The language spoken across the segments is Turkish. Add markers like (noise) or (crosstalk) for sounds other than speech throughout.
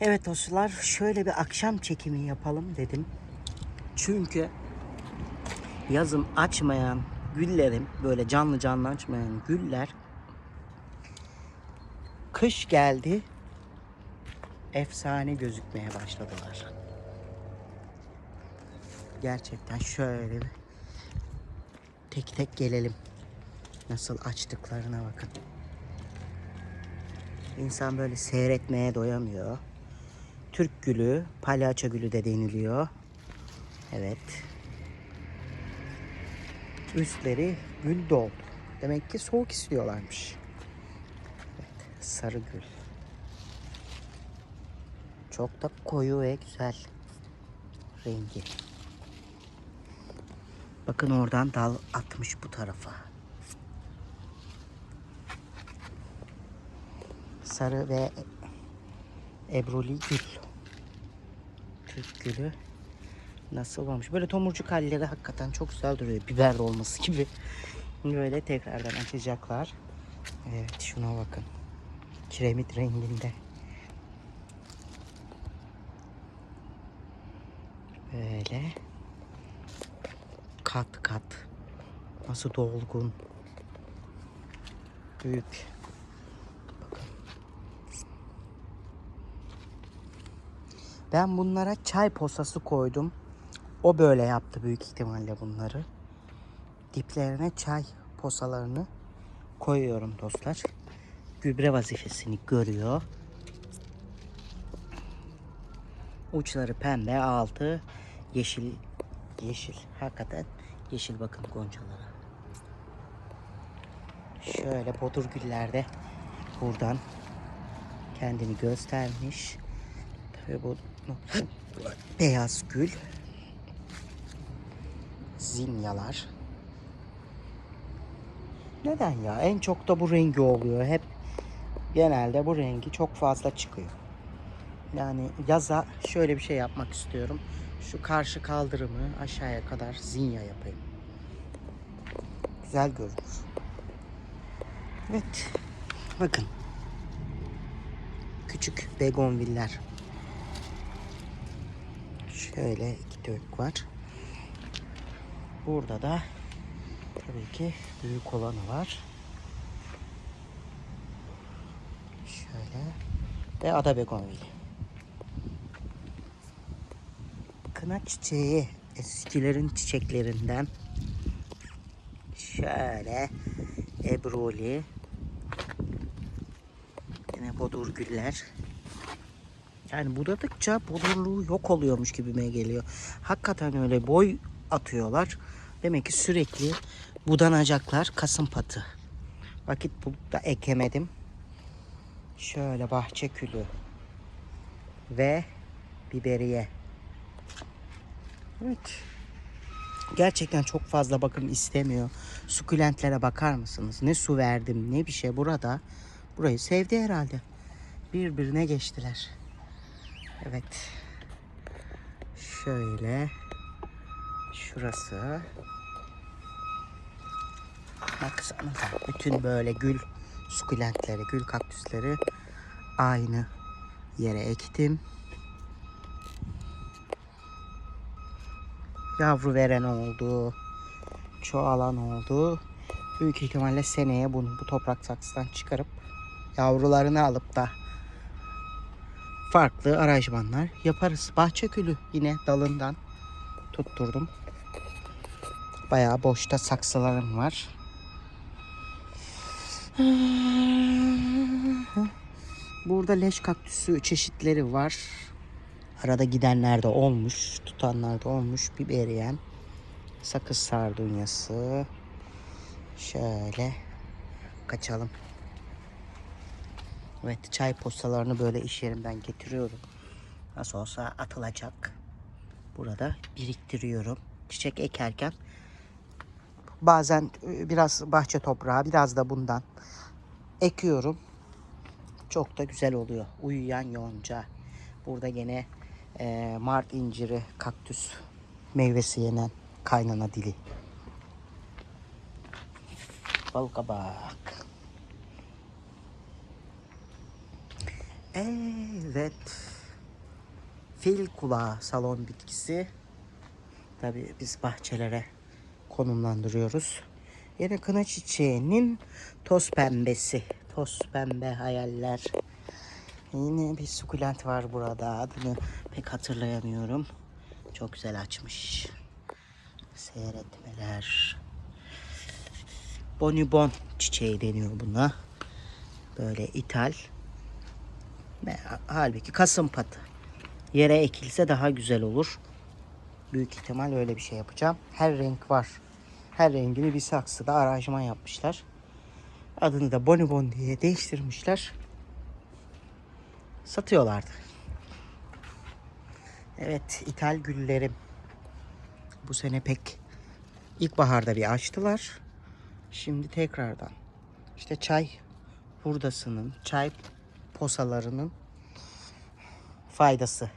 Evet dostlar şöyle bir akşam çekimi yapalım dedim. Çünkü yazın açmayan güllerim böyle canlı canlı açmayan güller kış geldi efsane gözükmeye başladılar. Gerçekten şöyle bir tek tek gelelim. Nasıl açtıklarına bakın. İnsan böyle seyretmeye doyamıyor. Türk gülü, palyaço gülü de deniliyor. Evet. Üstleri gül doldu. Demek ki soğuk istiyorlarmış. Evet, sarı gül. Çok da koyu ve güzel rengi. Bakın oradan dal atmış bu tarafa. Sarı ve ebruli gül. Türk gülü nasıl olmuş? Böyle tomurcuk halleri hakikaten çok güzel duruyor. Biber olması gibi. Böyle tekrardan açacaklar. Evet şuna bakın. Kiremit renginde. Böyle kat kat nasıl dolgun büyük ben bunlara çay posası koydum. O böyle yaptı büyük ihtimalle bunları. Diplerine çay posalarını koyuyorum dostlar. Gübre vazifesini görüyor. Uçları pembe altı yeşil yeşil. Hakikaten yeşil bakın goncalara. Şöyle bodur güllerde buradan kendini göstermiş. Tabii bu beyaz gül zinyalar neden ya en çok da bu rengi oluyor hep genelde bu rengi çok fazla çıkıyor yani yaza şöyle bir şey yapmak istiyorum. Şu karşı kaldırımı aşağıya kadar zinya yapayım. Güzel görünür. Evet. Bakın. Küçük begonviller. Şöyle iki tök var. Burada da tabii ki büyük olanı var. Şöyle. Ve ada begonvili. kına çiçeği eskilerin çiçeklerinden şöyle ebruli yine bodur güller yani budadıkça bodurluğu yok oluyormuş gibime geliyor hakikaten öyle boy atıyorlar demek ki sürekli budanacaklar kasım patı vakit bulup da ekemedim şöyle bahçe külü ve biberiye Evet. Gerçekten çok fazla bakım istemiyor. Sukulentlere bakar mısınız? Ne su verdim ne bir şey burada. Burayı sevdi herhalde. Birbirine geçtiler. Evet. Şöyle. Şurası. Baksanıza bütün böyle gül sukulentleri, gül kaktüsleri aynı yere ektim. yavru veren oldu. Çoğalan oldu. Büyük ihtimalle seneye bunu bu toprak saksıdan çıkarıp yavrularını alıp da farklı aranjmanlar yaparız. Bahçe külü yine dalından tutturdum. Bayağı boşta saksılarım var. Burada leş kaktüsü çeşitleri var. Arada gidenler de olmuş, tutanlar da olmuş. Biberiyen, sakız sardunyası. Şöyle kaçalım. Evet çay postalarını böyle iş yerimden getiriyorum. Nasıl olsa atılacak. Burada biriktiriyorum. Çiçek ekerken bazen e, biraz bahçe toprağı biraz da bundan ekiyorum. Çok da güzel oluyor. Uyuyan yonca. Burada gene e, mart inciri, kaktüs meyvesi yenen kaynana dili. Bal kabak. Evet. Fil kulağı salon bitkisi. Tabii biz bahçelere konumlandırıyoruz. Yine kına çiçeğinin toz pembesi. Toz pembe hayaller. Yine bir sukulent var burada. Adını pek hatırlayamıyorum. Çok güzel açmış. Seyretmeler. Bonibon çiçeği deniyor buna. Böyle ithal. Halbuki kasım patı. Yere ekilse daha güzel olur. Büyük ihtimal öyle bir şey yapacağım. Her renk var. Her rengini bir saksıda aranjman yapmışlar. Adını da Bonibon diye değiştirmişler. Satıyorlardı. Evet, ithal güllerim. Bu sene pek ilkbaharda bir açtılar. Şimdi tekrardan işte çay hurdasının, çay posalarının faydası.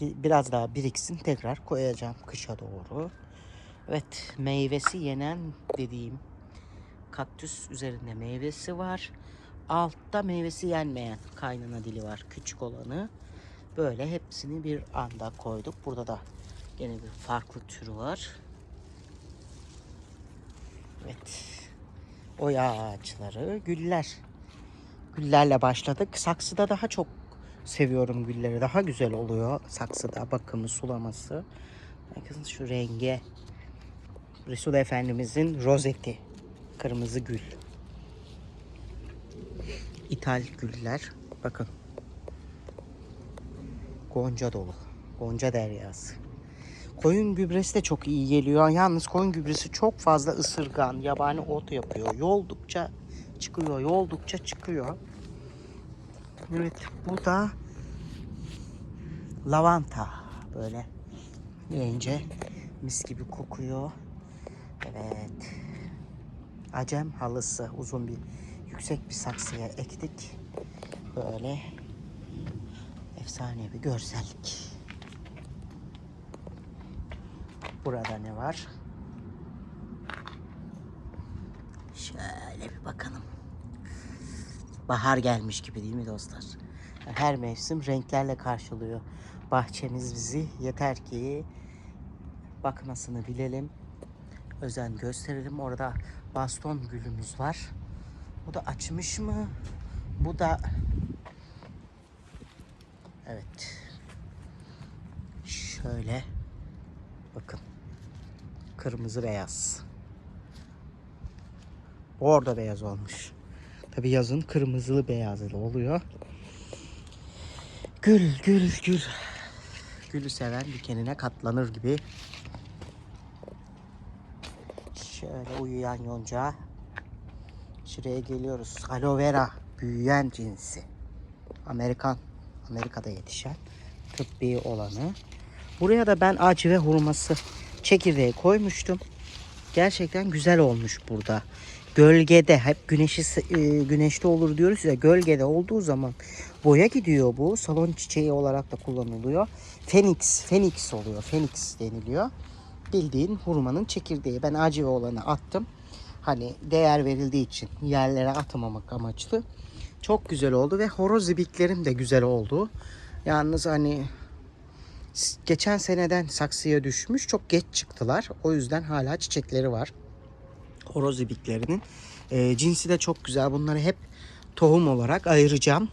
Biraz daha biriksin tekrar koyacağım kışa doğru. Evet meyvesi yenen dediğim kaktüs üzerinde meyvesi var. Altta meyvesi yenmeyen kaynana dili var küçük olanı. Böyle hepsini bir anda koyduk. Burada da yine bir farklı türü var. Evet. Oya ağaçları, güller. Güllerle başladık. Saksıda daha çok seviyorum gülleri. Daha güzel oluyor saksıda bakımı, sulaması. Bakın şu renge. Resul Efendimizin rozeti. Kırmızı gül. İthal güller. Bakın. Gonca dolu. Gonca deryası. Koyun gübresi de çok iyi geliyor. Yalnız koyun gübresi çok fazla ısırgan, yabani ot yapıyor. Yoldukça çıkıyor, yoldukça çıkıyor. Evet, bu da lavanta böyle yiyince mis gibi kokuyor. Evet. Acem halısı uzun bir yüksek bir saksıya ektik. Böyle efsane bir görsellik. Burada ne var? Şöyle bir bakalım. Bahar gelmiş gibi değil mi dostlar? Her mevsim renklerle karşılıyor. Bahçemiz bizi yeter ki bakmasını bilelim. Özen gösterelim. Orada baston gülümüz var. Bu da açmış mı? Bu da Evet. Şöyle bakın. Kırmızı beyaz. Orada beyaz olmuş. Tabi yazın kırmızılı beyazlı oluyor. Gül gül gül. Gülü seven dikenine katlanır gibi. Şöyle uyuyan yonca. Şuraya geliyoruz. Aloe vera büyüyen cinsi. Amerikan. Amerika'da yetişen tıbbi olanı. Buraya da ben acı ve hurması çekirdeği koymuştum. Gerçekten güzel olmuş burada. Gölgede hep güneşi e, güneşte olur diyoruz ya gölgede olduğu zaman boya gidiyor bu. Salon çiçeği olarak da kullanılıyor. Phoenix, Phoenix oluyor. Phoenix deniliyor. Bildiğin hurmanın çekirdeği. Ben acı olanı attım. Hani değer verildiği için yerlere atmamak amaçlı. Çok güzel oldu ve horoz ibiklerim de güzel oldu. Yalnız hani geçen seneden saksıya düşmüş. Çok geç çıktılar. O yüzden hala çiçekleri var. Horoz ibiklerinin. E, cinsi de çok güzel. Bunları hep tohum olarak ayıracağım.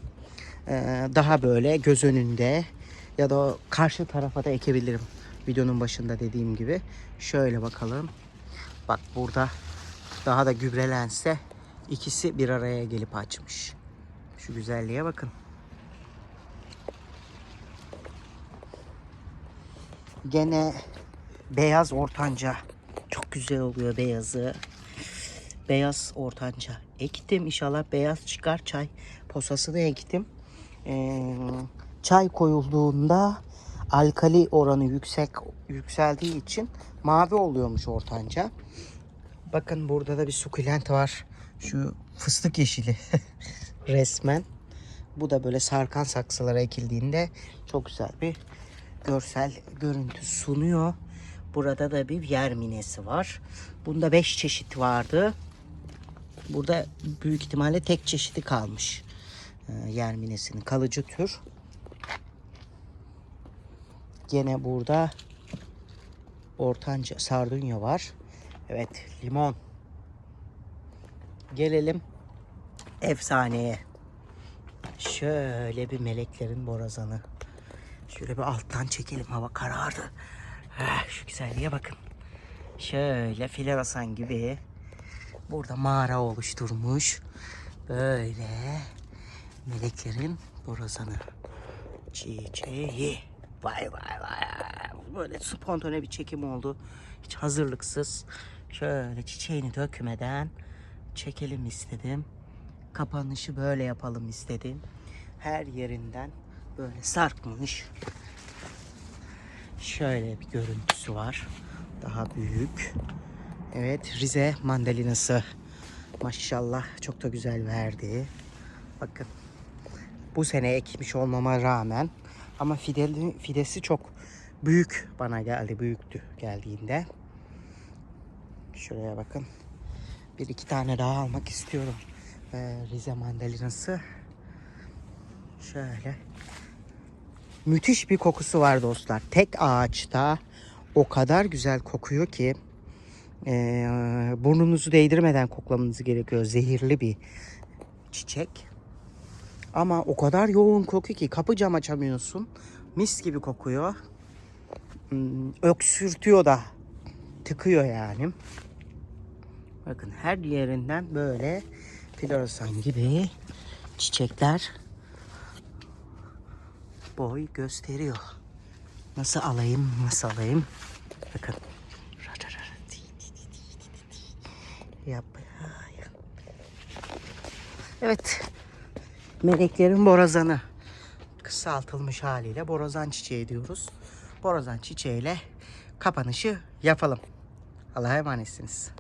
E, daha böyle göz önünde ya da karşı tarafa da ekebilirim. Videonun başında dediğim gibi. Şöyle bakalım. Bak burada daha da gübrelense ikisi bir araya gelip açmış. Şu güzelliğe bakın. Gene beyaz ortanca. Çok güzel oluyor beyazı. Beyaz ortanca. Ektim inşallah beyaz çıkar çay. Posasını ektim. Ee, çay koyulduğunda alkali oranı yüksek yükseldiği için mavi oluyormuş ortanca. Bakın burada da bir sukulent var. Şu fıstık yeşili (laughs) resmen. Bu da böyle sarkan saksılara ekildiğinde çok güzel bir görsel görüntü sunuyor. Burada da bir yer minesi var. Bunda 5 çeşit vardı. Burada büyük ihtimalle tek çeşidi kalmış. Ee, yer minesinin kalıcı tür. gene burada ortanca sardunya var. Evet limon. Gelelim efsaneye. Şöyle bir meleklerin borazanı. Şöyle bir alttan çekelim hava karardı. Heh, şu güzelliğe bakın. Şöyle floresan gibi burada mağara oluşturmuş. Böyle meleklerin borazanı. Çiçeği. Vay vay vay. Böyle spontane bir çekim oldu. Hiç hazırlıksız. Şöyle çiçeğini dökmeden çekelim istedim. Kapanışı böyle yapalım istedim. Her yerinden böyle sarkmış. Şöyle bir görüntüsü var. Daha büyük. Evet Rize mandalinası. Maşallah çok da güzel verdi. Bakın bu sene ekmiş olmama rağmen ama fideli, fidesi çok büyük bana geldi. Büyüktü geldiğinde. Şuraya bakın. Bir iki tane daha almak istiyorum. Ee, Rize mandalinası. Şöyle. Müthiş bir kokusu var dostlar. Tek ağaçta o kadar güzel kokuyor ki ee, burnunuzu değdirmeden koklamanız gerekiyor. Zehirli bir çiçek. Ama o kadar yoğun kokuyor ki kapı cam açamıyorsun. Mis gibi kokuyor. Hmm, öksürtüyor da. Tıkıyor yani. Bakın her yerinden böyle floresan gibi çiçekler boy gösteriyor. Nasıl alayım, nasıl alayım? Bakın. Yap. Evet. Meleklerin borazanı. Kısaltılmış haliyle borazan çiçeği diyoruz. Borazan çiçeğiyle kapanışı yapalım. Allah'a emanetsiniz.